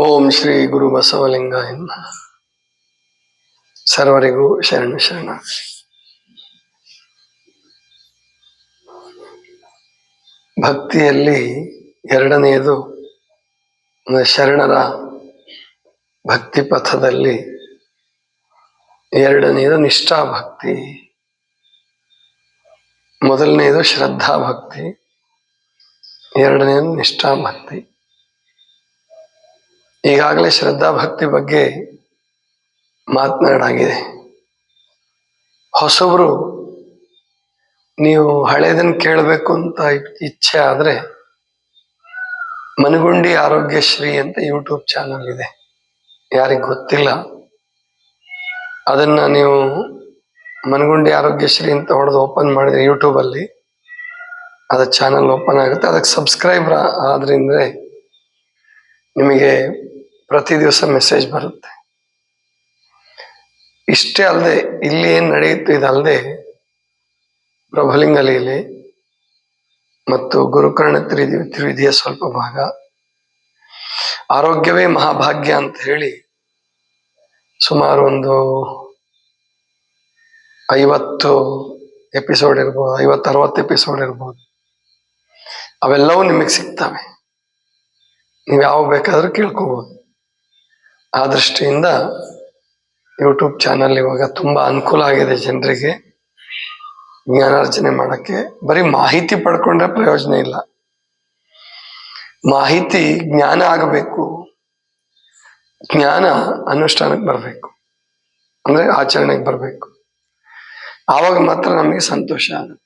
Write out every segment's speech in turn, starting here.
ಓಂ ಶ್ರೀ ಗುರು ಬಸವಲಿಂಗ. ಸರ್ವರಿಗೂ ಶರಣ ಶರಣ. ಭಕ್ತಿಯಲ್ಲಿ ಎರಡನೆಯದು ಶರಣರ ಭಕ್ತಿ ಪಥದಲ್ಲಿ ಎರಡನೆಯದು ನಿಷ್ಠಾ ಭಕ್ತಿ. ಮೊದಲನೆಯದು ಶ್ರದ್ಧಾ ಭಕ್ತಿ. ಎರಡನೆಯದು ನಿಷ್ಠಾ ಭಕ್ತಿ. ಈಗಾಗಲೇ ಶ್ರದ್ಧಾ ಭಕ್ತಿ ಬಗ್ಗೆ ಮಾತನಾಡಾಗಿದೆ ಹೊಸಬರು, ನೀವು ಹಳೇದನ್ನ ಕೇಳಬೇಕು ಅಂತ ಇಚ್ಛೆ ಆದರೆ ಮನಗುಂಡಿ ಆರೋಗ್ಯಶ್ರೀ ಅಂತ ಯೂಟ್ಯೂಬ್ ಚಾನಲ್ ಇದೆ. ಯಾರಿಗೆ ಗೊತ್ತಿಲ್ಲ, ಅದನ್ನು ನೀವು ಮನಗುಂಡಿ ಆರೋಗ್ಯಶ್ರೀ ಅಂತ ಹೊಡೆದು ಓಪನ್ ಮಾಡಿದ್ರೆ ಯೂಟ್ಯೂಬಲ್ಲಿ ಅದು ಅದ ಚಾನಲ್ ಓಪನ್ ಆಗುತ್ತೆ. ಅದಕ್ಕೆ ಸಬ್ಸ್ಕ್ರೈಬ್ ಆದ್ರಿಂದ ನಿಮಗೆ ಪ್ರತಿ ದಿವಸ ಮೆಸೇಜ್ ಬರುತ್ತೆ. ಇಷ್ಟೇ ಅಲ್ಲದೆ, ಇಲ್ಲಿ ಏನು ನಡೆಯುತ್ತೆ ಇದಲ್ಲದೆ ಪ್ರಭಲಿಂಗಲಿಯಲ್ಲಿ ಲೀಲೆ ಮತ್ತು ಗುರುಕರ್ಣ ತ್ರಿವಿ ತ್ರಿವಿಧಿಯ ಸ್ವಲ್ಪ ಭಾಗ. ಆರೋಗ್ಯವೇ ಮಹಾಭಾಗ್ಯ ಅಂತ ಹೇಳಿ ಸುಮಾರು ಒಂದು ಐವತ್ತು ಎಪಿಸೋಡ್ ಇರ್ಬೋದು ಐವತ್ತು ಅರವತ್ತು ಎಪಿಸೋಡ್ ಇರ್ಬೋದು. ಅವೆಲ್ಲವೂ ನಿಮಗೆ ಸಿಗ್ತವೆ. ನೀವು ಯಾವಾಗ ಬೇಕಾದರೂ ಕೇಳ್ಕೋಬಹುದು ಆ ದೃಷ್ಟಿಯಿಂದ ಯೂಟ್ಯೂಬ್ ಚಾನಲ್ ಇವಾಗ ತುಂಬಾ ಅನುಕೂಲ ಆಗಿದೆ ಜನರಿಗೆ. ಜ್ಞಾನಾರ್ಜನೆ ಮಾಡಕ್ಕೆ ಬರೀ ಮಾಹಿತಿ ಪಡ್ಕೊಂಡ್ರೆ ಪ್ರಯೋಜನ ಇಲ್ಲ. ಮಾಹಿತಿ ಜ್ಞಾನ ಆಗಬೇಕು. ಜ್ಞಾನ ಅನುಷ್ಠಾನಕ್ಕೆ ಬರಬೇಕು. ಅಂದ್ರೆ ಆಚರಣೆಗೆ ಬರಬೇಕು. ಆವಾಗ ಮಾತ್ರ ನಮಗೆ ಸಂತೋಷ ಆಗುತ್ತೆ.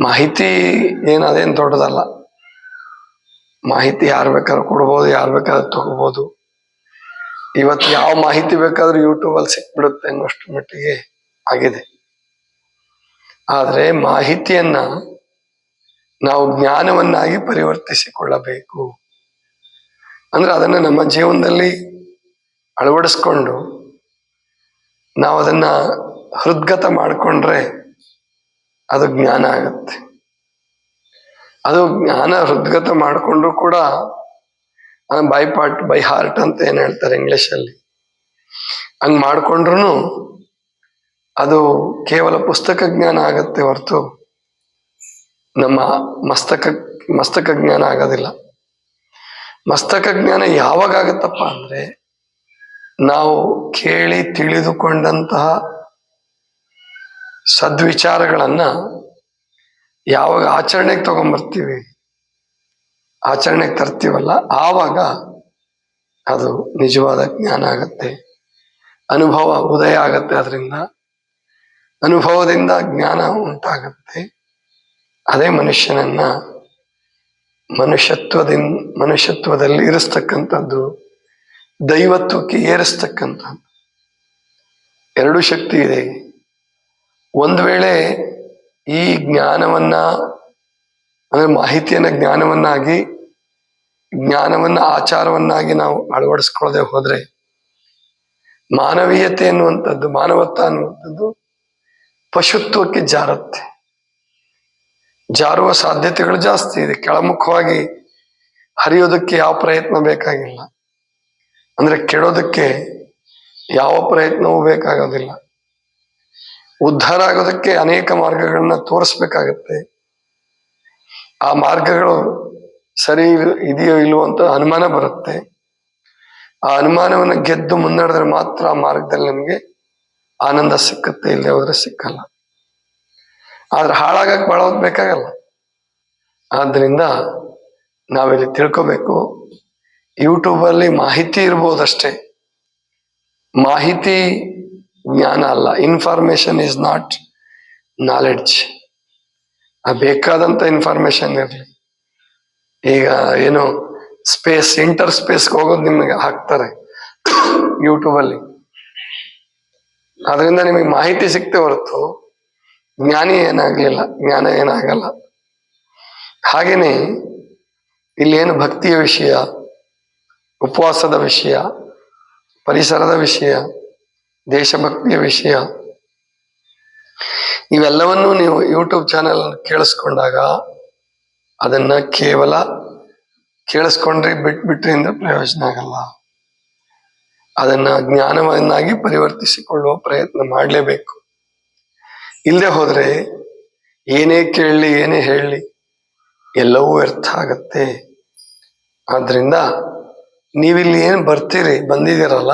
ಮಾಹಿತಿ ಏನು ಅದೇನು ದೊಡ್ಡದಲ್ಲ. ಮಾಹಿತಿ ಯಾರು ಬೇಕಾದ್ರೂ ಕೊಡ್ಬೋದು, ಯಾರು ಬೇಕಾದ್ರೂ ತಗೋಬಹುದು ಇವತ್ತು ಯಾವ ಮಾಹಿತಿ ಬೇಕಾದ್ರೂ ಯೂಟ್ಯೂಬ್ ಅಲ್ಲಿ ಸಿಕ್ಬಿಡುತ್ತೆ ಅನ್ನೋಷ್ಟು ಮಟ್ಟಿಗೆ ಆಗಿದೆ. ಆದರೆ ಮಾಹಿತಿಯನ್ನ ನಾವು ಜ್ಞಾನವನ್ನಾಗಿ ಪರಿವರ್ತಿಸಿಕೊಳ್ಳಬೇಕು. ಅಂದ್ರೆ ಅದನ್ನ ನಮ್ಮ ಜೀವನದಲ್ಲಿ ಅಳವಡಿಸ್ಕೊಂಡು ನಾವು ಅದನ್ನ ಹೃದ್ಗತ ಮಾಡಿಕೊಂಡ್ರೆ ಅದು ಜ್ಞಾನ ಆಗುತ್ತೆ. ಅದು ಜ್ಞಾನ ಹೃದ್ಗತ ಮಾಡಿಕೊಂಡ್ರು ಕೂಡ ಬೈ ಪಾರ್ಟ್ ಬೈ ಹಾರ್ಟ್ ಅಂತ ಏನ್ ಹೇಳ್ತಾರೆ ಇಂಗ್ಲಿಷ್ ಅಲ್ಲಿ ಹಂಗ್ ಮಾಡ್ಕೊಂಡ್ರು ಅದು ಕೇವಲ ಪುಸ್ತಕ ಜ್ಞಾನ ಆಗತ್ತೆ ಹೊರತು ನಮ್ಮ ಮಸ್ತಕ ಮಸ್ತಕ ಜ್ಞಾನ ಆಗೋದಿಲ್ಲ. ಮಸ್ತಕ ಜ್ಞಾನ ಯಾವಾಗ ಆಗತ್ತಪ್ಪ ಅಂದ್ರೆ ನಾವು ಕೇಳಿ ತಿಳಿದುಕೊಂಡಂತಹ ಸದ್ವಿಚಾರಗಳನ್ನ ಯಾವಾಗ ಆಚರಣೆಗೆ ತಗೊಂಬರ್ತೀವಿ? ಆಚರಣೆಗೆ ತರ್ತೀವಲ್ಲ, ಆವಾಗ ಅದು ನಿಜವಾದ ಜ್ಞಾನ ಆಗತ್ತೆ. ಅನುಭವ ಉದಯ ಆಗತ್ತೆ ಅದರಿಂದ ಅನುಭವದಿಂದ ಜ್ಞಾನ ಉಂಟಾಗತ್ತೆ. ಅದೇ ಮನುಷ್ಯನನ್ನ ಮನುಷ್ಯತ್ವದಿಂದ ಮನುಷ್ಯತ್ವದಲ್ಲಿ ಇರಿಸ್ತಕ್ಕಂಥದ್ದು, ದೈವತ್ವಕ್ಕೆ ಏರಿಸ್ತಕ್ಕಂಥದ್ದು. ಎರಡು ಶಕ್ತಿ ಇದೆ. ಒಂದು ವೇಳೆ ಈ ಜ್ಞಾನವನ್ನ ಅಂದ್ರೆ ಮಾಹಿತಿಯನ್ನ, ಜ್ಞಾನವನ್ನಾಗಿ, ಜ್ಞಾನವನ್ನ, ಆಚಾರವನ್ನಾಗಿ ನಾವು ಅಳವಡಿಸ್ಕೊಳ್ಳದೆ ಹೋದ್ರೆ, ಮಾನವೀಯತೆ ಅನ್ನುವಂಥದ್ದು ಮಾನವತ್ವ ಅನ್ನುವಂಥದ್ದು ಪಶುತ್ವಕ್ಕೆ ಜಾರತ್ತೆ. ಜಾರುವ ಸಾಧ್ಯತೆಗಳು ಜಾಸ್ತಿ ಇದೆ. ಕೆಳಮುಖವಾಗಿ ಹರಿಯೋದಕ್ಕೆ ಯಾವ ಪ್ರಯತ್ನ ಬೇಕಾಗಿಲ್ಲ. ಅಂದ್ರೆ ಕೆಡೋದಕ್ಕೆ ಯಾವ ಪ್ರಯತ್ನವೂ ಬೇಕಾಗೋದಿಲ್ಲ. ಉದ್ಧಾರ ಆಗೋದಕ್ಕೆ ಅನೇಕ ಮಾರ್ಗಗಳನ್ನ ತೋರಿಸ್ಬೇಕಾಗತ್ತೆ. ಆ ಮಾರ್ಗಗಳು ಸರಿ ಇದೆಯೋ ಇಲ್ವೋ ಅಂತ ಅನುಮಾನ ಬರುತ್ತೆ. ಆ ಅನುಮಾನವನ್ನು ಗೆದ್ದು ಮುನ್ನಡೆದ್ರೆ ಮಾತ್ರ ಆ ಮಾರ್ಗದಲ್ಲಿ ನಮಗೆ ಆನಂದ ಸಿಕ್ಕುತ್ತೆ ಇಲ್ಲಿ ಹೋದ್ರೆ ಸಿಕ್ಕಲ್ಲ. ಆದ್ರೆ ಹಾಳಾಗಕ್ಕೆ ಬಹಳ ಬೇಕಾಗಲ್ಲ. ಆದ್ದರಿಂದ ನಾವಿಲ್ಲಿ ತಿಳ್ಕೋಬೇಕು, ಯೂಟ್ಯೂಬಲ್ಲಿ ಮಾಹಿತಿ ಇರ್ಬೋದಷ್ಟೇ. ಮಾಹಿತಿ ಜ್ಞಾನ ಅಲ್ಲ ಇನ್ಫಾರ್ಮೇಶನ್ ಇಸ್ ನಾಟ್ ನಾಲೆಡ್ಜ್. ಆ ಬೇಕಾದಂತ ಇನ್ಫಾರ್ಮೇಶನ್ ಇರಲಿ. ಈಗ ಏನು ಸ್ಪೇಸ್ ಇಂಟರ್ ಸ್ಪೇಸ್ಗೆ ಹೋಗೋದು ನಿಮಗೆ ಹಾಕ್ತಾರೆ ಯೂಟ್ಯೂಬಲ್ಲಿ ಅದರಿಂದ ನಿಮಗೆ ಮಾಹಿತಿ ಸಿಕ್ತೆ ಹೊರತು ಜ್ಞಾನಿ ಏನಾಗ್ಲಿಲ್ಲ, ಜ್ಞಾನ ಏನಾಗಲ್ಲ. ಹಾಗೇನೆ ಇಲ್ಲಿ ಏನು ಭಕ್ತಿಯ ವಿಷಯ, ಉಪವಾಸದ ವಿಷಯ, ಪರಿಸರದ ವಿಷಯ, ದೇಶಭಕ್ತಿಯ ವಿಷಯ ಇವೆಲ್ಲವನ್ನೂ ನೀವು ಯೂಟ್ಯೂಬ್ ಚಾನೆಲ್ ಕೇಳಿಸ್ಕೊಂಡಾಗ ಅದನ್ನ ಕೇವಲ ಕೇಳಿಸ್ಕೊಂಡ್ರಿ ಬಿಟ್ಬಿಟ್ರಿ ಅಂದ್ರೆ ಪ್ರಯೋಜನ ಆಗಲ್ಲ. ಅದನ್ನ ಜ್ಞಾನವನ್ನಾಗಿ ಪರಿವರ್ತಿಸಿಕೊಳ್ಳುವ ಪ್ರಯತ್ನ ಮಾಡಲೇಬೇಕು. ಇಲ್ಲದೆ ಹೋದ್ರೆ ಏನೇ ಕೇಳಲಿ ಏನೇ ಹೇಳಲಿ ಎಲ್ಲವೂ ವ್ಯರ್ಥ ಆಗತ್ತೆ. ಆದ್ರಿಂದ ನೀವಿಲ್ಲಿ ಏನು ಬರ್ತೀರಿ, ಬಂದಿದ್ದೀರಲ್ಲ,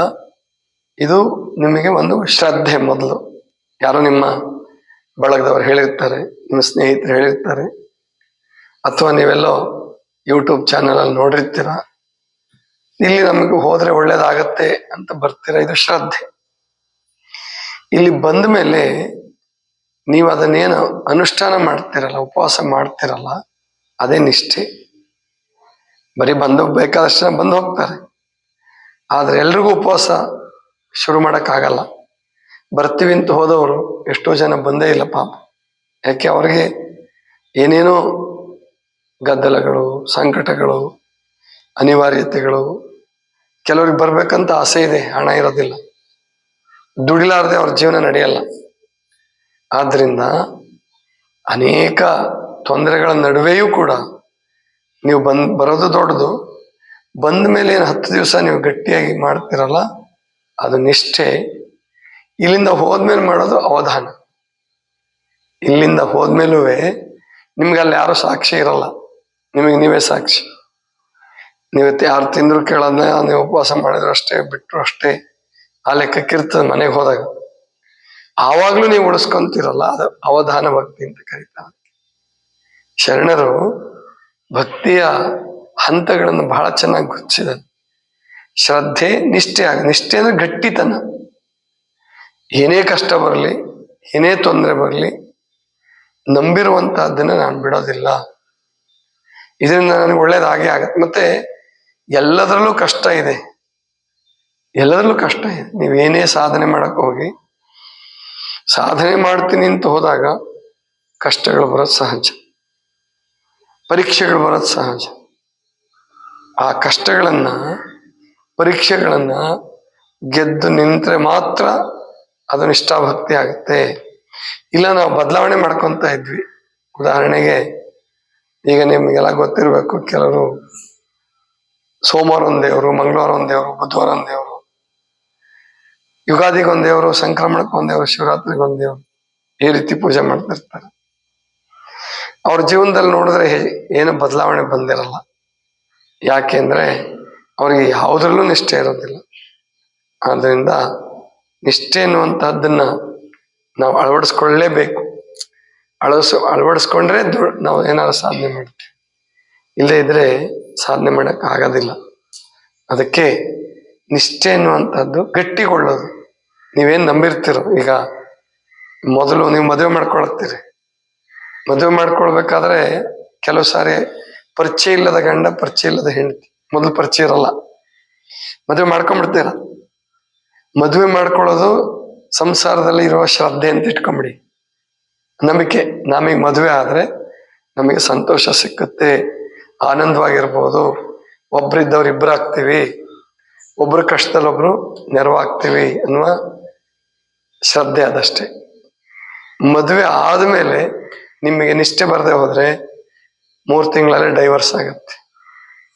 ಇದು ನಿಮಗೆ ಒಂದು ಶ್ರದ್ಧೆ ಮೊದಲು. ಯಾರೋ ನಿಮ್ಮ ಬಳಗದವ್ರು ಹೇಳಿರ್ತಾರೆ, ನಿಮ್ಮ ಸ್ನೇಹಿತರು ಹೇಳಿರ್ತಾರೆ. ಅಥವಾ ನೀವೆಲ್ಲೋ ಯೂಟ್ಯೂಬ್ ಚಾನಲ್ ಅಲ್ಲಿ ನೋಡಿರ್ತೀರ, ಇಲ್ಲಿ ನಮಗೆ ಹೋದ್ರೆ ಒಳ್ಳೇದಾಗತ್ತೆ ಅಂತ ಬರ್ತೀರ, ಇದು ಶ್ರದ್ಧೆ. ಇಲ್ಲಿ ಬಂದ ಮೇಲೆ ನೀವು ಅದನ್ನೇನು ಅನುಷ್ಠಾನ ಮಾಡ್ತಿರಲ್ಲ, ಉಪವಾಸ ಮಾಡ್ತಿರಲ್ಲ, ಅದೇ ನಿಷ್ಠೆ. ಬರೀ ಬಂದು ಬೇಕಾದಷ್ಟು ಬಂದು ಹೋಗ್ತಾರೆ. ಆದ್ರೆ ಎಲ್ರಿಗೂ ಉಪವಾಸ ಶುರು ಮಾಡೋಕ್ಕಾಗಲ್ಲ. ಬರ್ತೀವಿ ಅಂತ ಹೋದವರು ಎಷ್ಟೋ ಜನ ಬಂದೇ ಇಲ್ಲ ಪಾಪ. ಯಾಕೆ ಅವ್ರಿಗೆ ಏನೇನೋ ಗದ್ದಲಗಳು, ಸಂಕಟಗಳು, ಅನಿವಾರ್ಯತೆಗಳು, ಕೆಲವ್ರಿಗೆ ಬರ್ಬೇಕಂತ ಆಸೆ ಇದೆ, ಹಣ ಇರೋದಿಲ್ಲ. ದುಡಿಲಾರದೆ ಅವ್ರ ಜೀವನ ನಡೆಯಲ್ಲ. ಆದ್ರಿಂದ ಅನೇಕ ತೊಂದರೆಗಳ ನಡುವೆಯೂ ಕೂಡ ನೀವು ಬಂದ್, ಬರೋದು ದೊಡ್ಡದು. ಬಂದ ಮೇಲೆ ಏನು ಹತ್ತು ದಿವಸ ನೀವು ಗಟ್ಟಿಯಾಗಿ ಮಾಡ್ತಿರಲ್ಲ, ಅದು ನಿಷ್ಠೆ. ಇಲ್ಲಿಂದ ಹೋದ್ಮೇಲೆ ಮಾಡೋದು ಅವಧಾನ. ಇಲ್ಲಿಂದ ಹೋದ್ಮೇಲೂ ನಿಮ್ಗೆ ಅಲ್ಲಿ ಯಾರು ಸಾಕ್ಷಿ ಇರಲ್ಲ. ನಿಮಗೆ ನೀವೇ ಸಾಕ್ಷಿ. ನೀವು ಯಾರು ತಿಂದ್ರು ಕೇಳೋದನ್ನ ನೀವು ಉಪವಾಸ ಮಾಡಿದ್ರು ಅಷ್ಟೇ ಬಿಟ್ಟರು ಅಷ್ಟೇ. ಆ ಲೆಕ್ಕಕ್ಕಿರ್ತದೆ ಮನೆಗೆ ಹೋದಾಗ. ಆವಾಗ್ಲೂ ನೀವು ಉಳಿಸ್ಕೊಂತಿರಲ್ಲ, ಅದು ಅವಧಾನ ಭಕ್ತಿ ಅಂತ ಕರೀತಾರೆ. ಶರಣರು, ಭಕ್ತಿಯ ಹಂತಗಳನ್ನು ಬಹಳ ಚೆನ್ನಾಗಿ ಗುಚ್ಚಿದ ಶ್ರದ್ಧೆ, ನಿಷ್ಠೆ ಆಗ ನಿಷ್ಠೆ ಅಂದ್ರೆ ಗಟ್ಟಿತನ. ಏನೇ ಕಷ್ಟ ಬರಲಿ, ಏನೇ ತೊಂದರೆ ಬರಲಿ, ನಂಬಿರುವಂತಹದ್ದನ್ನ ನಾನು ಬಿಡೋದಿಲ್ಲ. ಇದರಿಂದ ನನಗೆ ಒಳ್ಳೇದಾಗೆ ಆಗತ್ತೆ. ಮತ್ತೆ ಎಲ್ಲದರಲ್ಲೂ ಕಷ್ಟ ಇದೆ. ಎಲ್ಲದರಲ್ಲೂ ಕಷ್ಟ ಇದೆ. ನೀವೇನೇ ಸಾಧನೆ ಮಾಡಕ್ ಹೋಗಿ, ಸಾಧನೆ ಮಾಡ್ತೀನಿ ಅಂತ ಹೋದಾಗ ಕಷ್ಟಗಳು ಬರೋದು ಸಹಜ. ಪರೀಕ್ಷೆಗಳು ಬರೋದು ಸಹಜ. ಆ ಕಷ್ಟಗಳನ್ನ, ಪರೀಕ್ಷೆಗಳನ್ನ ಗೆದ್ದು ನಿಂತರೆ ಮಾತ್ರ ಅದು ನಿಷ್ಠಾಭಕ್ತಿ ಆಗುತ್ತೆ. ಇಲ್ಲ, ನಾವು ಬದಲಾವಣೆ ಮಾಡ್ಕೊಂತ ಇದ್ವಿ. ಉದಾಹರಣೆಗೆ, ಈಗ ನಿಮ್ಗೆಲ್ಲ ಗೊತ್ತಿರಬೇಕು, ಕೆಲವರು ಸೋಮವಾರ ಒಂದ್ ದೇವರು ಮಂಗಳವಾರ ಒಂದ್ ದೇವರು ಬುಧವಾರ ಒಂದ್ ದೇವರು ಯುಗಾದಿಗೆ ಒಂದ್ ದೇವರು ಸಂಕ್ರಮಣಕ್ಕೆ ಒಂದ್ ಶಿವರಾತ್ರಿಗೆ ಒಂದ್ ದೇವರು ಈ ರೀತಿ ಪೂಜೆ ಮಾಡ್ತಿರ್ತಾರೆ. ಅವ್ರ ಜೀವನದಲ್ಲಿ ನೋಡಿದ್ರೆ ಏನು ಬದಲಾವಣೆ ಬಂದಿರಲ್ಲ. ಯಾಕೆಂದ್ರೆ ಅವ್ರಿಗೆ ಯಾವುದ್ರಲ್ಲೂ ನಿಷ್ಠೆ ಇರೋದಿಲ್ಲ. ಆದ್ರಿಂದ ನಿಷ್ಠೆ ಅನ್ನುವಂತಹದ್ದನ್ನ ನಾವು ಅಳವಡಿಸ್ಕೊಳ್ಳೇಬೇಕು. ಅಳವಡಿಸ್, ಅಳವಡಿಸ್ಕೊಂಡ್ರೆ ನಾವು ಏನಾದ್ರು ಸಾಧನೆ ಮಾಡ್ತೀವಿ ಇಲ್ಲೇ ಇದ್ರೆ ಸಾಧನೆ ಮಾಡಕ್ ಆಗೋದಿಲ್ಲ. ಅದಕ್ಕೆ ನಿಷ್ಠೆ ಅನ್ನುವಂಥದ್ದು ಗಟ್ಟಿಗೊಳ್ಳೋದು. ನೀವೇನು ನಂಬಿರ್ತೀರೋ, ಈಗ ಮೊದಲು ನೀವು ಮದುವೆ ಮಾಡ್ಕೊಳತ್ತೀರಿ ಮದುವೆ ಮಾಡ್ಕೊಳ್ಬೇಕಾದ್ರೆ ಕೆಲವು ಸಾರಿ ಪರಿಚಯ ಇಲ್ಲದ ಗಂಡ, ಪರಿಚಯ ಇಲ್ಲದ ಹೆಂಡತಿ. ಮೊದಲು ಪರಿಚಯ ಇರಲ್ಲ. ಮದುವೆ ಮಾಡ್ಕೊಂಡ್ಬಿಡ್ತೀರ? ಮದುವೆ ಮಾಡ್ಕೊಳ್ಳೋದು ಸಂಸಾರದಲ್ಲಿ ಇರುವ ಶ್ರದ್ಧೆ ಅಂತ ಇಟ್ಕೊಂಬಿಡಿ. ನಂಬಿಕೆ, ನಮಗೆ ಮದುವೆ ಆದರೆ ನಮಗೆ ಸಂತೋಷ ಸಿಕ್ಕುತ್ತೆ, ಆನಂದವಾಗಿರ್ಬೋದು. ಒಬ್ರಿದ್ದವ್ರು ಇಬ್ಬರು ಆಗ್ತೀವಿ, ಒಬ್ರು ಕಷ್ಟದಲ್ಲಿ ಒಬ್ರು ನೆರವಾಗ್ತೀವಿ ಅನ್ನುವ ಶ್ರದ್ಧೆ ಅದಷ್ಟೇ. ಮದುವೆ ಆದಮೇಲೆ ನಿಮಗೆ ನಿಷ್ಠೆ ಬರದೆ ಹೋದರೆ ಮೂರು ತಿಂಗಳಲ್ಲೇ ಡೈವರ್ಸ್ ಆಗುತ್ತೆ,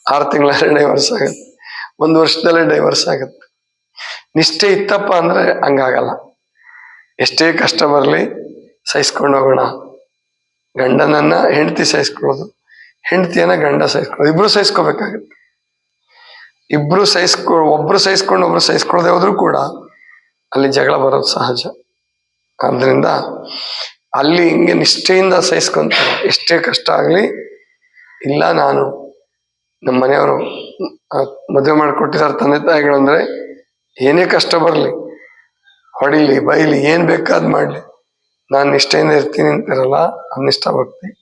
ಆರು ತಿಂಗಳಲ್ಲೇ ಡೈವರ್ಸ್ ಆಗುತ್ತೆ, ಒಂದು ವರ್ಷದಲ್ಲೇ ಡೈವರ್ಸ್ ಆಗತ್ತೆ. ನಿಷ್ಠೆ ಇತ್ತಪ್ಪ ಅಂದ್ರೆ ಹಂಗಾಗಲ್ಲ. ಎಷ್ಟೇ ಕಷ್ಟ ಬರಲಿ ಸಹಿಸ್ಕೊಂಡು ಹೋಗೋಣ. ಗಂಡನನ್ನ ಹೆಂಡತಿ ಸಹಿಸ್ಕೊಳ್ಳೋದು, ಹೆಂಡತಿಯನ್ನ ಗಂಡ ಸಹಿಸ್ಕೊಳ್ಳೋದು, ಇಬ್ರು ಸಹಿಸ್ಕೋಬೇಕಾಗತ್ತೆ. ಇಬ್ರು ಸಹಿಸ್ಕೊ, ಒಬ್ರು ಸಹಿಸ್ಕೊಂಡು ಒಬ್ರು ಸಹಿಸ್ಕೊಳ್ಳದೆ ಹೋದ್ರು ಕೂಡ ಅಲ್ಲಿ ಜಗಳ ಬರೋದು ಸಹಜ. ಆದ್ರಿಂದ ಅಲ್ಲಿ ಹಿಂಗೆ ನಿಷ್ಠೆಯಿಂದ ಸಹಿಸ್ಕೊಂತಾರೆ. ಎಷ್ಟೇ ಕಷ್ಟ ಆಗಲಿ, ಇಲ್ಲ ನಾನು ನಮ್ಮ ಮನೆಯವರು ಮದುವೆ ಮಾಡಿಕೊಟ್ಟಿದ್ದಾರೆ ತಂದೆ ತಾಯಿಗಳು ಅಂದ್ರೆ ಏನೇ ಕಷ್ಟ ಬರಲಿ, ಹೊಡಿಲಿ, ಬೈಲಿ, ಏನು ಬೇಕಾದ್ ಮಾಡಲಿ. ನಾನು ನಿಷ್ಠೆಯಿಂದ ಇರ್ತೀನಿ ಅಂತಿರಲ್ಲ ಅನಿಷ್ಟ ಭಕ್ತಿ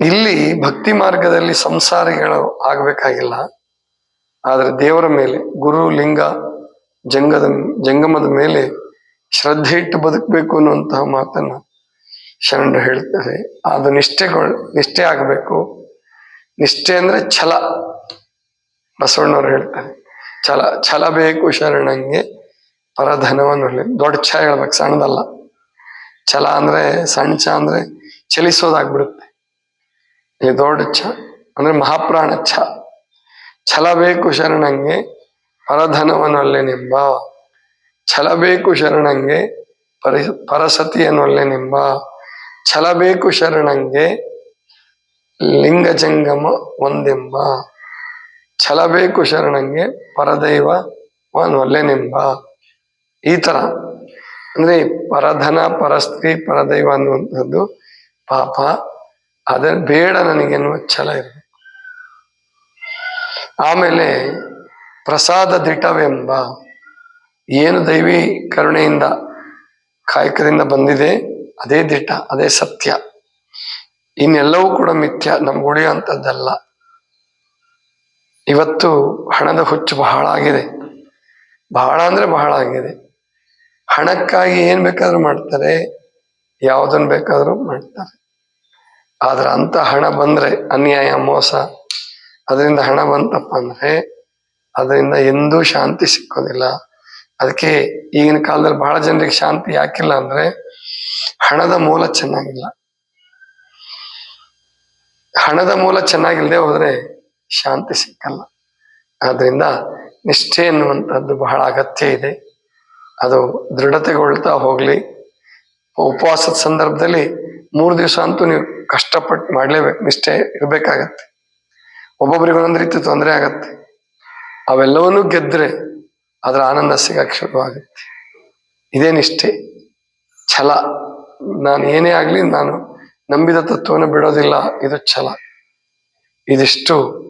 ಇಲ್ಲಿ ಭಕ್ತಿ ಮಾರ್ಗದಲ್ಲಿ ಸಂಸಾರಿಗಳು ಆಗಬೇಕಾಗಿಲ್ಲ. ಆದರೆ ದೇವರ ಮೇಲೆ, ಗುರು, ಲಿಂಗ, ಜಂಗದ, ಜಂಗಮದ ಮೇಲೆ ಶ್ರದ್ಧೆ ಇಟ್ಟು ಬದುಕಬೇಕು ಅನ್ನುವಂತಹ ಮಾತನ್ನ ಶರಣರು ಹೇಳ್ತಾರೆ. ಅದು ನಿಷ್ಠೆಗಳು, ನಿಷ್ಠೆ ಆಗಬೇಕು. ನಿಷ್ಠೆ ಅಂದ್ರೆ ಛಲ. ಬಸವಣ್ಣವ್ರು ಹೇಳ್ತಾರೆ. ಛಲ ಛಲ ಬೇಕು ಶರಣಂಗೆ. ಪರಧನವನ್ನು ದೊಡ್ಡ ಛ ಹೇಳ್ಬೇಕು, ಸಣ್ಣದಲ್ಲ. ಛಲ ಅಂದ್ರೆ ಸಣ್ಣ ಛ ಅಂದ್ರೆ ಚಲಿಸೋದಾಗ್ಬಿಡುತ್ತೆ. ಈ ದೊಡ್ಡ ಛ ಅಂದ್ರೆ ಮಹಾಪ್ರಾಣ ಛ. ಛಲ ಬೇಕು ಶರಣಂಗೆ ಪರಧನವನೊಲ್ಲೆನೆಂಬ ಛಲ ಬೇಕು ಶರಣಂಗೆ, ಪರಿ ಪರಸತಿಯನೊಲ್ಲೆನೆಂಬ ಛಲ ಬೇಕು ಶರಣಂಗೆ ಲಿಂಗ ಜಂಗಮ ಒಂದೆಂಬ. ಛಲ ಬೇಕು ಶರಣಂಗೆ ಪರದೈವ ಒಲ್ಲೆನೆಂಬ ಈ ತರ. ಅಂದ್ರೆ ಪರಧನ, ಪರಸ್ತ್ರೀ, ಪರದೈವ ಅನ್ನುವಂಥದ್ದು ಪಾಪ. ಅದನ್ನು ಬೇಡ ನನಗೆ ಅನ್ನುವ ಛಲ ಇರಬೇಕು. ಆಮೇಲೆ ಪ್ರಸಾದ ದಿಟವೆಂಬ ಏನು ದೈವಿ ಕರುಣೆಯಿಂದ ಕಾಯಕದಿಂದ ಬಂದಿದೆ, ಅದೇ ದಿಟ ಅದೇ ಸತ್ಯ. ಇನ್ನೆಲ್ಲವೂ ಕೂಡ ಮಿಥ್ಯ, ನಮ್ಗೆ ಉಳಿಯುವಂಥದ್ದಲ್ಲ. ಇವತ್ತು ಹಣದ ಹುಚ್ಚು ಬಹಳ ಆಗಿದೆ. ಬಹಳ ಅಂದ್ರೆ ಬಹಳ ಆಗಿದೆ. ಹಣಕ್ಕಾಗಿ ಏನು ಬೇಕಾದರೂ ಮಾಡ್ತಾರೆ ಯಾವುದನ್ನು ಬೇಕಾದರೂ ಮಾಡ್ತಾರೆ. ಆದ್ರೆ ಅಂತ ಹಣ ಬಂದ್ರೆ ಅನ್ಯಾಯ, ಮೋಸ, ಅದರಿಂದ ಹಣ ಬಂತಪ್ಪ ಅಂದ್ರೆ ಅದರಿಂದ ಎಂದೂ ಶಾಂತಿ ಸಿಕ್ಕೋದಿಲ್ಲ. ಅದಕ್ಕೆ ಈಗಿನ ಕಾಲದಲ್ಲಿ ಬಹಳ ಜನರಿಗೆ ಶಾಂತಿ ಯಾಕಿಲ್ಲ ಅಂದ್ರೆ ಹಣದ ಮೂಲ ಚೆನ್ನಾಗಿಲ್ಲ. ಹಣದ ಮೂಲ ಚೆನ್ನಾಗಿಲ್ಲದೆ ಹೋದ್ರೆ ಶಾಂತಿ ಸಿಕ್ಕಲ್ಲ. ಆದ್ರಿಂದ ನಿಷ್ಠೆ ಎನ್ನುವಂಥದ್ದು ಬಹಳ ಅಗತ್ಯ ಇದೆ. ಅದು ದೃಢತೆಗೊಳ್ತಾ ಹೋಗಲಿ. ಉಪವಾಸದ ಸಂದರ್ಭದಲ್ಲಿ ಮೂರು ದಿವಸ ಅಂತೂ ನೀವು ಕಷ್ಟಪಟ್ಟು ಮಾಡಲೇಬೇಕು, ನಿಷ್ಠೆ ಇರಬೇಕಾಗತ್ತೆ. ಒಬ್ಬೊಬ್ರಿಗೆ ಒಂದೊಂದು ರೀತಿ ತೊಂದರೆ ಆಗತ್ತೆ. ಅವೆಲ್ಲವನ್ನೂ ಗೆದ್ರೆ ಅದರ ಆನಂದ ಸಿಗಕ್ಕೆ ಶುರುವಾಗುತ್ತೆ. ಇದೇ ನಿಷ್ಠೆ. ಛಲ. ನಾನು ಏನೇ ಆಗಲಿ ನಾನು ನಂಬಿದ ತತ್ವವನ್ನು ಬಿಡೋದಿಲ್ಲ. ಇದು ಛಲ. ಇದಿಷ್ಟು